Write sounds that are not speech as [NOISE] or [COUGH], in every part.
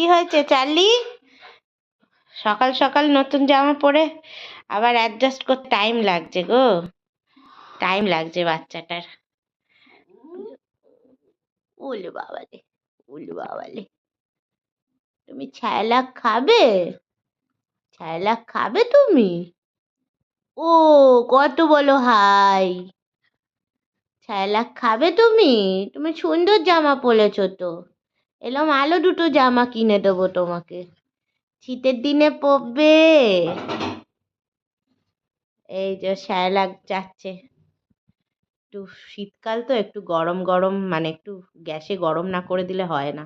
কি হয়েছে, চার্লি? সকাল সকাল নতুন জামা পরে আবার অ্যাডজাস্ট করতে টাইম লাগছে গো। টাইম লাগছে বাচ্চাটার। উলু বাবালে উলু বাবালে। তুমি ছায়লাক খাবে? ছায়লাক খাবে তুমি? ও, কত বলো হাই। ছায়লাক খাবে তুমি? তুমি সুন্দর জামা পরেছো তো। এলাম, আলো দুটো জামা কিনে দেবো তোমাকে। শীতের দিনে পরবে। এই যে শ্যালাক যাচ্ছে। একটু শীতকাল তো, একটু গরম গরম মানে একটু গ্যাসে গরম না করে দিলে হয় না।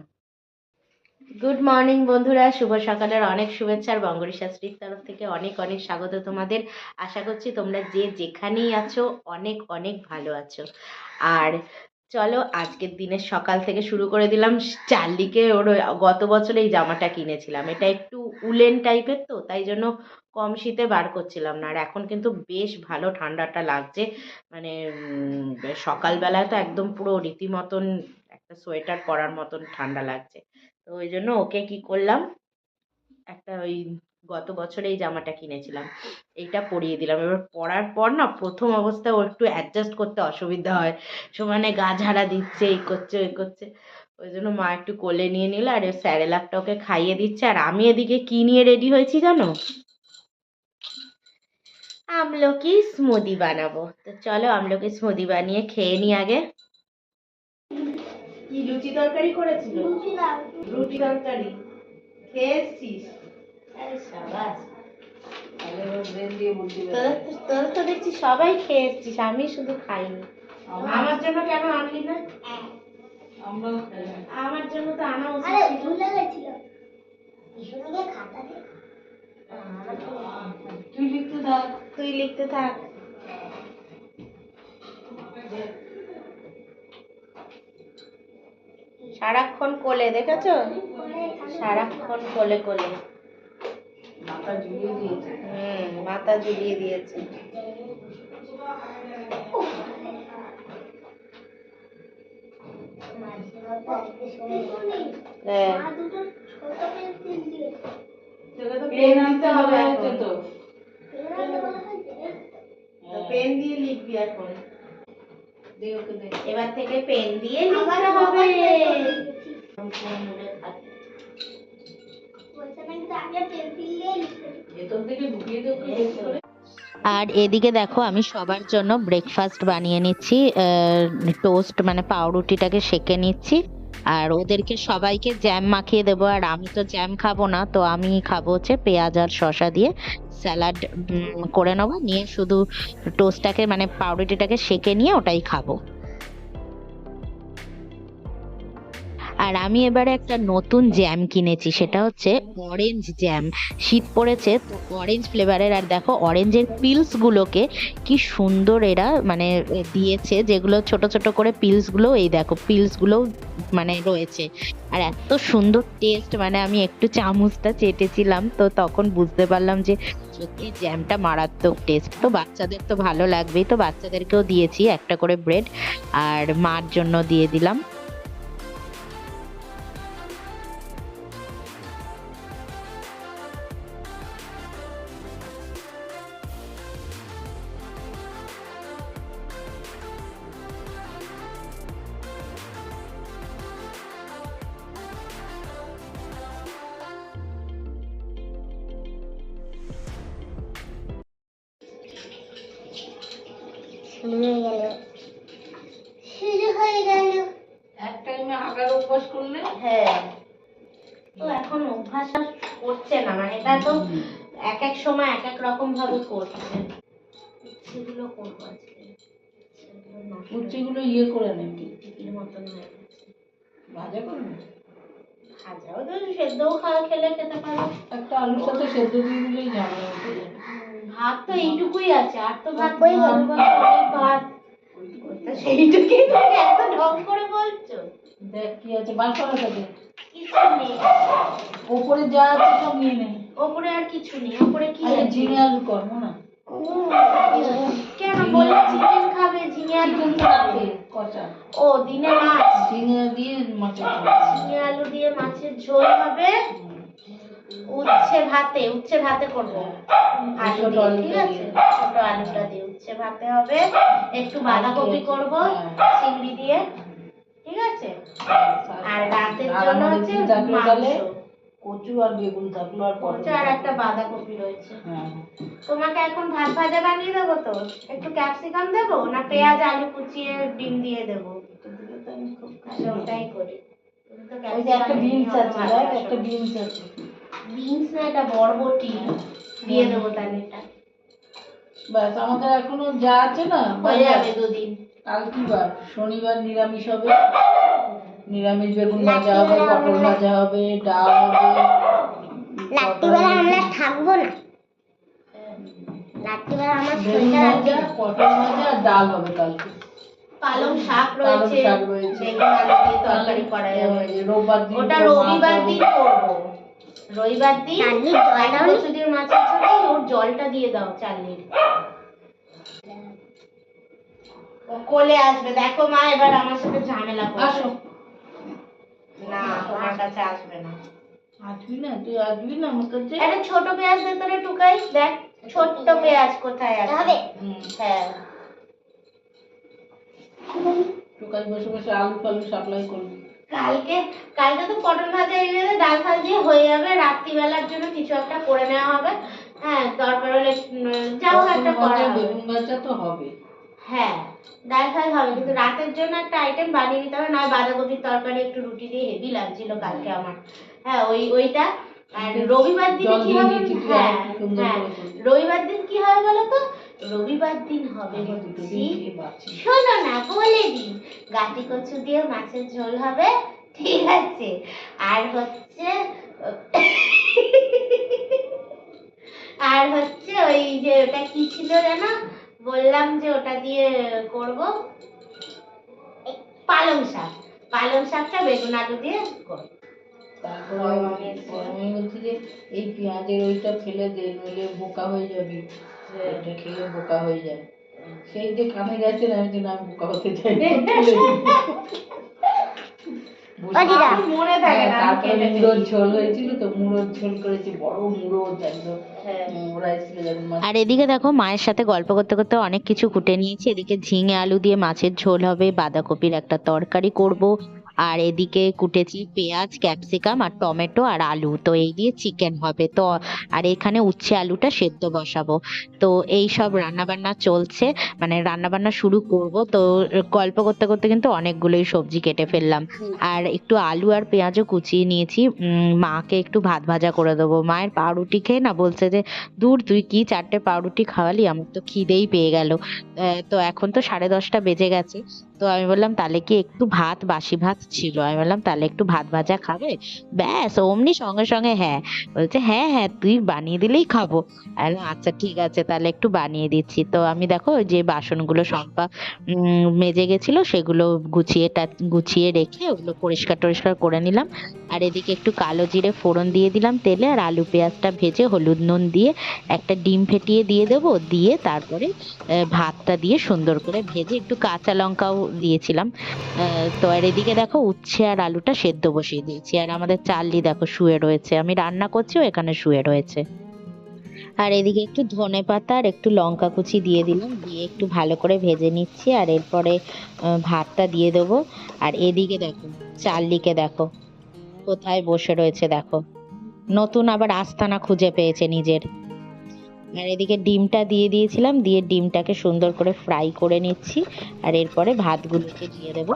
গুড মর্নিং বন্ধুরা, শুভ সকালের অনেক শুভেচ্ছা। আর বঙ্গরী শাস্ত্রীর তরফ থেকে অনেক অনেক স্বাগত তোমাদের। আশা করছি তোমরা যে যেখানেই আছো, অনেক অনেক ভালো আছো। আর চলো, আজকের দিনের সকাল থেকে শুরু করে দিলাম। চার্লিকে ওর গত বছর এই জামাটা কিনেছিলাম। এটা একটু উলেন টাইপের তো, তাই জন্য কম শীতে বার করছিলাম না। আর এখন কিন্তু বেশ ভালো ঠান্ডাটা লাগছে। মানে সকালবেলায় তো একদম পুরো রীতিমতন একটা সোয়েটার পরার মতন ঠান্ডা লাগছে। তো ওই জন্য ওকে কি করলাম, একটা ওই গত বছরে এই জামাটা কিনেছিলাম। এইটা পরিয়ে দিলাম। এবার পরার পর না প্রথম অবস্থায় ও একটু অ্যাডজাস্ট করতে অসুবিধা হয়। সমানে গা ঝাড়া দিচ্ছে এই করছে ওই করছে। ওই জন্য মা একটু কোলে নিয়ে নিল আর স্যারেলাকটা ওকে খাইয়ে দিচ্ছে। আর আমি এদিকে কি নিয়ে রেডি হয়েছি জানো? আমলকি স্মুদি বানাবো। তো চলো আমলকি স্মুদি বানিয়ে খেয়ে নি আগে। কি লুচি তরকারি করেছিল? রুটি তরকারি। খেয়ে এসছিস আরে তো- দেখছি সবাই খেয়ে এসছিস আমি শুধু খাইনি। আমার জন্য কেন আনলি না? আমার জন্য তো আনা উচিত ছিল। তুই লিখতে থাক। তুই লিখতে থাক। সারাক্ষণ কোলে দেখেছ? সারাক্ষণ কোলে কোলে। মাথা ঝুলিয়ে দিয়েছে। হুম মাথা ঝুলিয়ে হ্যাঁ। পেন আনতে হবে তো। পেন পেন দিয়ে লিখবি এখন। এবার থেকে পেন দিয়ে লিখতে হবে। আর এদিকে দেখো, আমি সবার জন্য ব্রেকফাস্ট বানিয়ে নিচ্ছি টোস্ট মানে পাউরুটিটাকে সেকে নিচ্ছি। আর ওদেরকে সবাইকে জ্যাম মাখিয়ে দেবো, আর আমি তো জ্যাম খাব না, তো আমি খাব হচ্ছে পেঁয়াজ আর শসা দিয়ে স্যালাড করে নেব। নিয়ে শুধু টোস্টটাকে মানে পাউরুটিটাকে সেকে নিয়ে ওটাই খাব। আর আমি এবারে একটা নতুন জ্যাম কিনেছি, সেটা হচ্ছে অরেঞ্জ জ্যাম শীত পড়েছে, তো অরেঞ্জ ফ্লেভারের আর দেখো অরেঞ্জের পিলস গুলোকে কি সুন্দর এরা মানে দিয়েছে, যেগুলো ছোট ছোট করে পিলসগুলো, এই দেখো পিলসগুলো মানে রয়েছে। আর এত সুন্দর টেস্ট মানে আমি একটু চামচটা চেটেছিলাম, তো তখন বুঝতে পারলাম যে সত্যি জ্যামটা মারাত্মক টেস্ট তো বাচ্চাদের তো ভালো লাগবেই, তো বাচ্চাদেরকেও দিয়েছি একটা করে ব্রেড আর মার জন্য দিয়ে দিলাম। শুরু গেল। শুরু হয়ে গেল। এক টাইমে হাগার অভ্যাস করলে? হ্যাঁ। তো এখন অভ্যাস করছে না মানে এটা তো এক এক সময় এক এক রকম ভাবে করছে। সেগুলো করব আজকে। সেগুলো উচ্চগুলো ইয়ে করে নে টিকির মতন হয়ে গেছে। ভাজা করবি ভাজাও তো সেদ্ধও খাওয়া খেলে খেতে পারো। একটা আলুর সাথে সেদ্ধ দিয়ে দিলেই ঝামেলা হয়ে যাবে ভাত তো এইটুকুই আছে আর তো ভাত অল্পই ভাত। [LAUGHS] সেইটুকুই তুমি এত ঢং করে বলছো? দেখ কি আছে বার করাটা দে কিছু নেই। ওপরে যা আছে সব নিয়ে নে। ওপরে আর কিছু নেই ওপরে কি আরে আছে? ঝিঙে আলু করব না কেন বললে চিকেন খাবে ঝিঙে আলু চিকেন থাকবে কষা ও দিনে মাছ। ঝিঙে দিয়ে মাছের ঝোল। ঝিঙে আলু দিয়ে মাছের ঝোল হবে। উচ্ছে ভাতে উচ্ছে ভাতে করব। আলু দিয়ে, ঠিক আছে। ছোট আলুটা দিয়ে উচ্ছে ভাতে হবে। একটু বাঁধাকপি করব হ্যাঁ। চিংড়ি দিয়ে ঠিক আছে? আর রাতের জন্য হচ্ছে? মাংস। কচু আর বেগুন থাকল আর পটল আর একটা বাঁধাকপি রয়েছে। হ্যাঁ। তোমাকে এখন ভাত ভাজা বানিয়ে দেবো তো? একটু ক্যাপসিকাম দেবো না পেঁয়াজ আলু কুচিয়ে ডিম দিয়ে দেবো? আচ্ছা, ওটাই করি। একটা বিনস আছে একটা বিনস আছে। বিনস না এটা বরবটি দিয়ে দেবো তাহলে এটা। ব্যাস আমাদের এখনও যা আছে না হয়ে যাবে দুদিন। কাল কি বার শনিবার নিরামিষ হবে। নিরামিষ বেগুন ভাজা হবে পটল ভাজা হবে ডাল হবে। রাত্রিবেলা আমরা থাকব না। রাত্রিবেলা আমার শরীরটা ভাজা পটল ভাজা আর ডাল হবে কালকে। পালং শাক রয়েছে। বেগুন আলু দিয়ে তরকারি করা যাবে রোববার দিন ওটা রবিবার দিন করব। রবিবার দিন মাছের ঝোলে ওর জলটা দিয়ে দাও চালিয়ে ও কোলে আসবে। দেখো মা এবার আমার সাথে ঝামেলা করছে আসো। না তোমার কাছে আসবে না। আসবি না তুই আসবি না আমার কাছে? একটা ছোট পেঁয়াজ ভেতরে টুকাই দেখ ছোট্ট পেঁয়াজ কোথায় আছে। হবে হ্যাঁ। টুকাই বসে বসে আলু ফালু সাপ্লাই করবি। কালকে কালকে তো পটল ভাজা এনে ডাল ফাল দিয়ে হয়ে যাবে। রাত্রিবেলার জন্য কিছু একটা করে নেওয়া হবে। হ্যাঁ দরকার হলে উম, যা হোক একটা করা। বেগুন ভাজা তো হবে। হ্যাঁ ডাল ফাল হবে কিন্তু রাতের জন্য একটা আইটেম বানিয়ে নিতে হবে নয় বাঁধাকপির তরকারি একটু রুটি দিয়ে হেভি লাগছিল কালকে আমার। হ্যাঁ ওই ওইটা। আর রবিবার দিনে কি হবে হ্যাঁ হ্যাঁ রবিবার দিন কি হবে বলো তো? রবিবার দিন হবে হচ্ছে দিন। শোনো না বলে দিই। গাটি কচু দিয়ে মাছের ঝোল হবে ঠিক আছে। আর হচ্ছে আর হচ্ছে ওই যে ওটা কি ছিল জানো? বললাম যে ওটা দিয়ে করব। পালং শাক। পালং শাকটা বেগুন আলু দিয়ে করব তারপরে আমি বলছি যে এই পেঁয়াজের ওইটা ফেলে দে নইলে বোকা হয়ে যাবি। এটা খেলে বোকা হয়ে যায় সেই যে কানে গেছে আমি যে না আমি বোকা হতে চাই না। [LAUGHS] মনে থাকে না হ্যাঁ, তারপরে মুড়োর ঝোল হয়েছিল তো মুড়োর ঝোল করেছি বড় মুড়ো একদম হ্যাঁ। এসেছিল যখন মাছ আর এদিকে দেখো মায়ের সাথে গল্প করতে করতে অনেক কিছু কুটে নিয়েছি। এদিকে ঝিঙে আলু দিয়ে মাছের ঝোল হবে বাঁধাকপির একটা তরকারি করব। আর এদিকে কুটেছি পেঁয়াজ, ক্যাপসিকাম আর টমেটো আর আলু। তো এই দিয়ে চিকেন হবে। তো আর এখানে উচ্ছে আলুটা সেদ্ধ বসাবো। তো এই সব রান্না বান্না চলছে। মানে রান্না বান্না শুরু করব। তো গল্প করতে করতে কিন্তু অনেকগুলোই সবজি কেটে ফেললাম। আর একটু আলু আর পেঁয়াজও কুচিয়ে নিয়েছি। মাকে একটু ভাত ভাজা করে দেবো। মায়ের পাউরুটি খেয়ে না বলছে যে, দূর তুই কি চারটে পাউরুটি খাওয়ালি? আমার তো খিদেই পেয়ে গেল। তো এখন তো সাড়ে দশটা বেজে গেছে। তো আমি বললাম, তাহলে কি একটু ভাত, বাসি ভাত ছিল? আমি বললাম, তাহলে একটু ভাত ভাজা খাবে? ব্যাস, অমনি সঙ্গে সঙ্গে হ্যাঁ। বলছে হ্যাঁ হ্যাঁ তুই বানিয়ে দিলেই খাব। আচ্ছা ঠিক আছে, তাহলে একটু বানিয়ে দিচ্ছি। তো আমি দেখো যে বাসনগুলো বা- মেজে গেছিল, সেগুলো গুছিয়ে গুছিয়ে রেখে ওগুলো পরিষ্কার টরিষ্কার করে নিলাম। আর এদিকে একটু কালো জিরে ফোড়ন দিয়ে দিলাম তেলে, আর আলু পেঁয়াজটা ভেজে হলুদ নুন দিয়ে একটা ডিম ফেটিয়ে দিয়ে দেবো, দিয়ে তারপরে ভাতটা দিয়ে সুন্দর করে ভেজে একটু কাঁচা লঙ্কাও দিয়েছিলাম। তো আর এদিকে দেখো উচ্ছে আর আলুটা সেদ্ধ বসিয়ে দিয়েছি। আর আমাদের চাললি দেখো শুয়ে রয়েছে। আমি রান্না করছি, ও এখানে শুয়ে রয়েছে। আর এদিকে একটু ধনে পাতা আর একটু লঙ্কা কুচি দিয়ে দিলাম। দিয়ে একটু ভালো করে ভেজে নিচ্ছি। আর এরপরে ভাতটা দিয়ে দেবো। আর এদিকে দেখো চাললিকে দেখো, কোথায় বসে রয়েছে দেখো। নতুন আবার আস্তানা খুঁজে পেয়েছে নিজের। আর এদিকে ডিমটা দিয়ে দিয়েছিলাম, দিয়ে ডিমটাকে সুন্দর করে ফ্রাই করে নিচ্ছি। আর এরপরে ভাতগুলোকে দিয়ে দেব।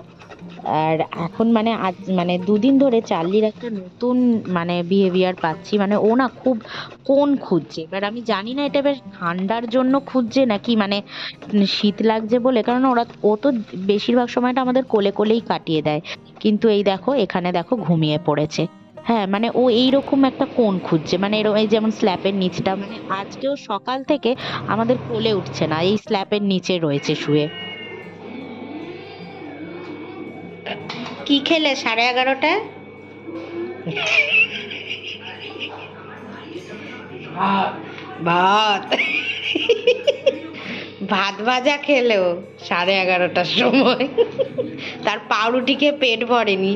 আর এখন মানে আজ মানে দুদিন ধরে চার্লির একটা নতুন মানে বিহেভিয়ার পাচ্ছি। মানে ও না খুব কোন খুঁজছে? এবার আমি জানি না এটা বেশ ঠান্ডার জন্য খুঁজছে নাকি মানে শীত লাগছে বলে। কারণ ওরা, ও তো বেশিরভাগ সময়টা আমাদের কোলে কোলেই কাটিয়ে দেয়। কিন্তু এই দেখো, এখানে দেখো ঘুমিয়ে পড়েছে। হ্যাঁ মানে ও এইরকম একটা কোণ খুঁজছে। মানে এরকম এই যেমন স্ল্যাপের নিচটা মানে আজকেও সকাল থেকে আমাদের কোলে উঠছে না এই স্ল্যাপের নিচে রয়েছে শুয়ে। কি খেলে সাড়ে এগারোটায়? ভাত। ভাত। ভাত ভাজা খেলো সাড়ে এগারোটার সময়। তার পাউরুটি খেয়ে পেট ভরেনি।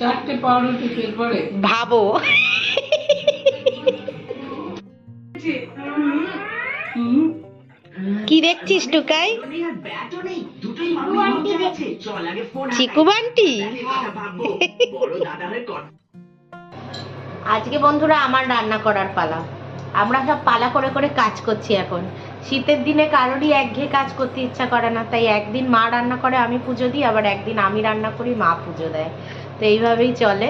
চারটে পাউরুটি পেট ভরে। ভাবো। কি দেখছিস টুকাই? চিকু বান্টি? আজকে বন্ধুরা আমার রান্না করার পালা। আমরা সব পালা করে করে কাজ করছি এখন। শীতের দিনে কারোরই একঘেয়ে কাজ করতে ইচ্ছা করে না তাই একদিন মা রান্না করে আমি পুজো দিই আবার একদিন আমি রান্না করি মা পুজো দেয়। তো এইভাবেই চলে।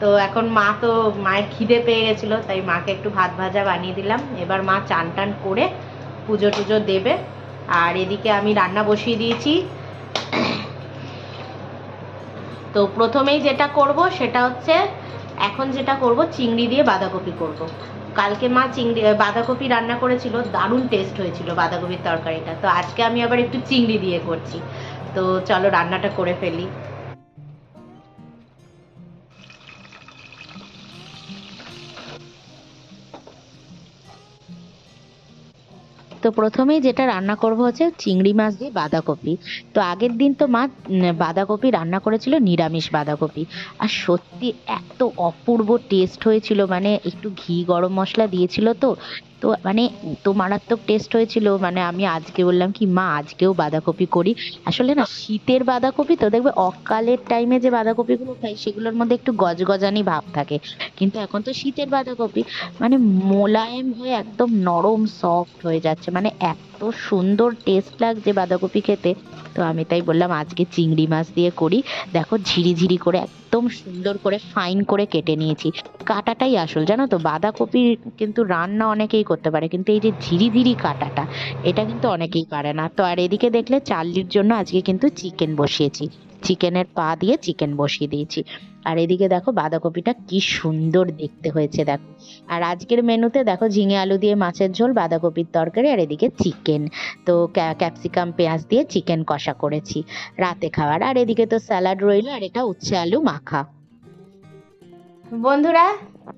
তো এখন মা তো মায়ের খিদে পেয়ে গেছিল, তাই মাকে একটু ভাত ভাজা বানিয়ে দিলাম। এবার মা চান টান করে পুজো টুজো দেবে। আর এদিকে আমি রান্না বসিয়ে দিয়েছি। তো প্রথমেই যেটা করব সেটা হচ্ছে, এখন যেটা করব চিংড়ি দিয়ে বাঁধাকপি করব। কালকে মা চিংড়ি বাঁধাকপি রান্না করেছিল, দারুণ টেস্ট হয়েছিল বাঁধাকপির তরকারিটা। তো আজকে আমি আবার একটু চিংড়ি দিয়ে করছি। তো চলো রান্নাটা করে ফেলি। তো প্রথমেই যেটা রান্না করব হচ্ছে চিংড়ি মাছ দিয়ে বাঁধাকপি। তো আগের দিন তো মা বাঁধাকপি রান্না করেছিল, নিরামিষ বাঁধাকপি। আর সত্যি এত অপূর্ব টেস্ট হয়েছিল মানে একটু ঘি গরম মশলা দিয়েছিল তো তো মানে এত মারাত্মক টেস্ট হয়েছিল মানে আমি আজকে বললাম কি, মা, আজকেও বাঁধাকপি করি। আসলে না, শীতের বাঁধাকপি তো দেখবে অকালের টাইমে যে বাঁধাকপিগুলো খাই, সেগুলোর মধ্যে একটু গজগজানি ভাব থাকে। কিন্তু এখন তো শীতের বাঁধাকপি মানে মোলায়েম হয়ে একদম নরম সফট হয়ে যাচ্ছে। মানে এত সুন্দর টেস্ট লাগছে বাঁধাকপি খেতে। তো আমি তাই বললাম, আজকে চিংড়ি মাছ দিয়ে করি। দেখো, ঝিরিঝিরি করে একদম সুন্দর করে ফাইন করে কেটে নিয়েছি। কাটাটাই আসল, জানো তো? বাঁধাকপির কিন্তু রান্না অনেকেই করতে পারে, কিন্তু এই যে ঝিরি ঝিরি কাটাটা, এটা কিন্তু অনেকেই পারে না। তো আর এদিকে দেখলে চার্লির জন্য আজকে কিন্তু চিকেন বসিয়েছি। চিকেনের পা দিয়ে চিকেন বসিয়ে দিয়েছি। আর এদিকে দেখো বাঁধাকপিটা কি সুন্দর দেখতে হয়েছে, দেখো। আর আজকের মেনুতে দেখো ঝিঙে আলু দিয়ে মাছের ঝোল, বাঁধাকপির তরকারি, আর এদিকে চিকেন। তো ক্যাপসিকাম, পেঁয়াজ দিয়ে চিকেন কষা করেছি রাতে খাওয়ার। আর এদিকে তো স্যালাড রইল, আর এটা উচ্ছে আলু মাখা। বন্ধুরা,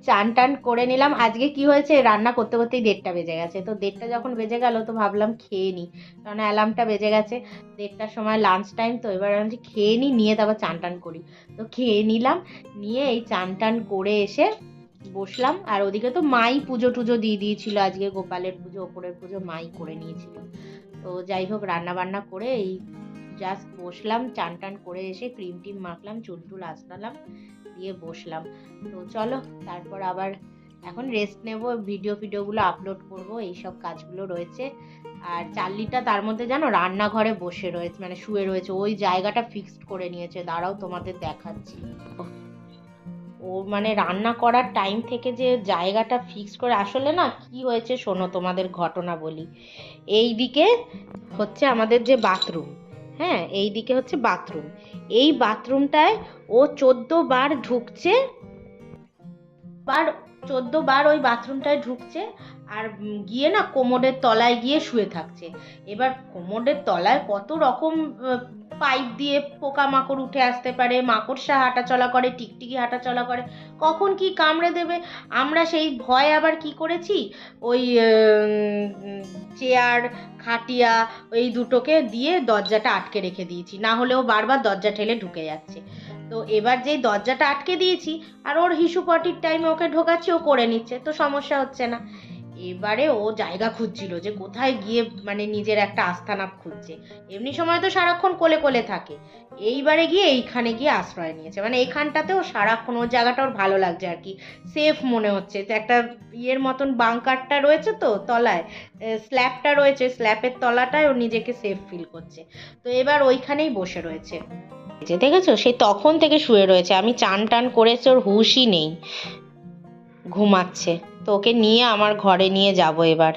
চান টান করে নিলাম। আজকে কি হয়েছে? রান্না করতে করতেই দেড়টা বেজে গেছে। তো দেড়টা যখন বেজে গেল, তো ভাবলাম খেয়ে নিই কারণ অ্যালার্মটা বেজে গেছে। দেড়টার সময় লাঞ্চ টাইম তো এবার আমি খেয়ে নিই নিয়ে তারপর চান টান করি। তো খেয়ে নিলাম, নিয়ে এই চান টান করে এসে বসলাম। আর ওদিকে তো মাই পুজো টুজো দিয়ে দিয়েছিল আজকে, গোপালের পুজো, ওপরের পুজো মাই করে নিয়েছিল। তো যাই হোক, রান্না বান্না করে এই জাস্ট বসলাম, চান টান করে এসে ক্রিম টিম মাখলাম, চুল টুল আসলাম দিয়ে বসলাম। তো চলো, তারপর আবার এখন রেস্ট নেব ভিডিও ফিডিওগুলো আপলোড করব, এইসব কাজগুলো রয়েছে। আর চার্লিটা তার মধ্যে জানো, রান্নাঘরে বসে রয়েছে মানে শুয়ে রয়েছে। ওই জায়গাটা ফিক্সড করে নিয়েছে। দাঁড়াও, তোমাদের দেখাচ্ছি। ও মানে রান্না করার টাইম থেকে যে জায়গাটা ফিক্স করে, আসলে না কি হয়েছে শোনো তোমাদের ঘটনা বলি। এই দিকে হচ্ছে আমাদের যে বাথরুম হ্যাঁ এই দিকে হচ্ছে বাথরুম। এই বাথরুমটায় ও চোদ্দ বার ঢুকছে, বার, চোদ্দ বার ওই বাথরুমটায় ঢুকছে আর গিয়ে না কোমরের তলায় গিয়ে শুয়ে থাকছে। এবার কোমরের তলায় কত রকম পাইপ দিয়ে পোকামাকড় উঠে আসতে পারে মাকড়সা হাঁটাচলা করে, টিকটিকি হাঁটাচলা করে, কখন কি কামড়ে দেবে? আমরা সেই ভয় আবার কি করেছি? ওই চেয়ার, খাটিয়া এই দুটোকে দিয়ে দরজাটা আটকে রেখে দিয়েছি। না হলেও বারবার দরজা ঠেলে ঢুকে যাচ্ছে। তো এবার যেই দরজাটা আটকে দিয়েছি, আর ওর হিসু পটির টাইমে ওকে ঢোকাচ্ছি, ও করে নিচ্ছে, তো সমস্যা হচ্ছে না। এবারে ও জায়গা খুঁজছিল যে কোথায় গিয়ে মানে নিজের একটা আস্থানা খুঁজছে। এমনি সময় তো সারাক্ষণ কোলে কোলে থাকে। এইবারে গিয়ে এইখানে গিয়ে আশ্রয় নিয়েছে। মানে এইখানটাতেও সারাক্ষণ ওর জায়গাটা ওর ভালো লাগছে আর কি। সেফ মনে হচ্ছে। একটা ইয়ের মতন বাংকারটা রয়েছে তো তলায়। স্ল্যাবটা রয়েছে। স্ল্যাবের তলাটায় ও নিজেকে সেফ ফিল করছে। তো এবার ওইখানেই বসে রয়েছে। দেখেছ? সে তখন থেকে শুয়ে রয়েছে। আমি চান টান করেছে, ওর হুঁশই নেই। ঘুমাচ্ছে। তো ওকে নিয়ে আমার ঘরে নিয়ে যাব এবার।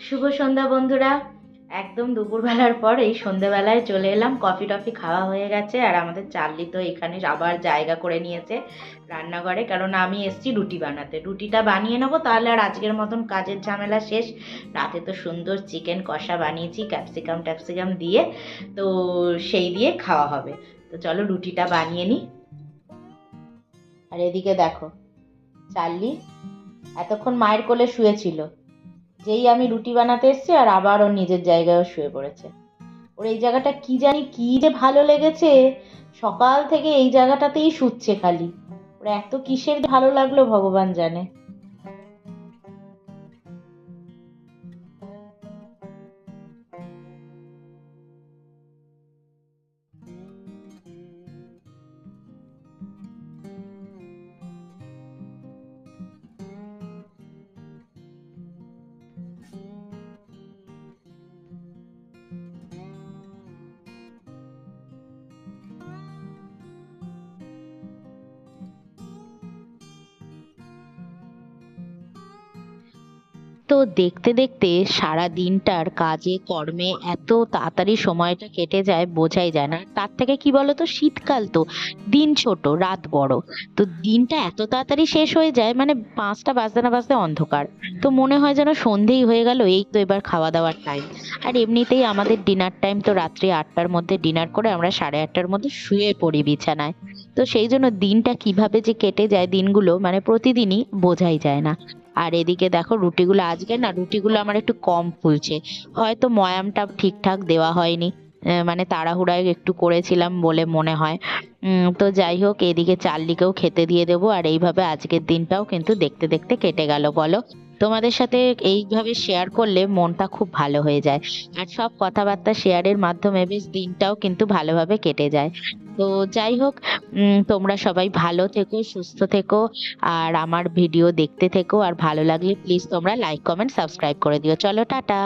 শুভ সন্ধ্যা বন্ধুরা। একদম দুপুরবেলার পর এই সন্ধ্যেবেলায় চলে এলাম। কফি টফি খাওয়া হয়ে গেছে আর আমাদের চার্লি তো এখানে আবার জায়গা করে নিয়েছে রান্নাঘরে। কারণ আমি এসছি রুটি বানাতে। রুটিটা বানিয়ে নেব তাহলে আর আজকের মতন কাজের ঝামেলা শেষ। রাতে তো সুন্দর চিকেন কষা বানিয়েছি, ক্যাপসিকাম ট্যাপসিকাম দিয়ে। তো সেই দিয়ে খাওয়া হবে। তো চলো রুটিটা বানিয়ে নিই। আর এদিকে দেখো, চার্লি এতক্ষণ মায়ের কোলে শুয়েছিল, যেই আমি রুটি বানাতে এসছি আর আবার ওর নিজের জায়গায় শুয়ে পড়েছে। ওর এই জায়গাটা কি জানি কি যে ভালো লেগেছে, সকাল থেকে এই জায়গাটাতেই শুচ্ছে খালি। ওর এত কিসের ভালো লাগল ভগবান জানে। তো দেখতে দেখতে সারা দিনটার কাজে, কর্মে এত তাড়াতাড়ি সময়টা কেটে যায়, বোঝাই যায় না। তার থেকে কি বলতো? শীতকাল তো। দিন ছোট, রাত বড়। তো দিনটা এত তাড়াতাড়ি শেষ হয়ে যায় মানে পাঁচটা বাজতে না বাজতে অন্ধকার। তো মনে হয় যেন সন্ধেই হয়ে গেল, এই তো এবার খাওয়া দাওয়ার টাইম আর এমনিতেই আমাদের ডিনার টাইম তো রাত্রি আটটার মধ্যে ডিনার করে আমরা সাড়ে আটটার মধ্যে শুয়ে পড়ি বিছানায়। তো সেই জন্য দিনটা কীভাবে যে কেটে যায় দিনগুলো মানে প্রতিদিনই বোঝাই যায় না। আর এদিকে দেখো রুটিগুলো আজকে না, রুটিগুলো আমার একটু কম ফুলছে। হয়তো ময়ামটা ঠিকঠাক দেওয়া হয়নি। মানে তাড়াহুড়ায় একটু করেছিলাম বলে মনে হয়। তো যাই হোক, এদিকে চার্লিকেও খেতে দিয়ে দেবো। আর এইভাবে আজকের দিনটাও কিন্তু দেখতে দেখতে কেটে গেল, বলো। তোমাদের সাথে এইভাবে শেয়ার করলে মনটা খুব ভালো হয়ে যায়। আর সব কথাবার্তা শেয়ারের মাধ্যমে বেশ দিনটাও কিন্তু ভালোভাবে কেটে যায়। তো যাই হোক তোমরা সবাই ভালো থেকো, সুস্থ থেকো, আর আমার ভিডিও দেখতে থেকো। আর ভালো লাগলে প্লিজ তোমরা লাইক কমেন্ট সাবস্ক্রাইব করে দিও। চলো, টাটা।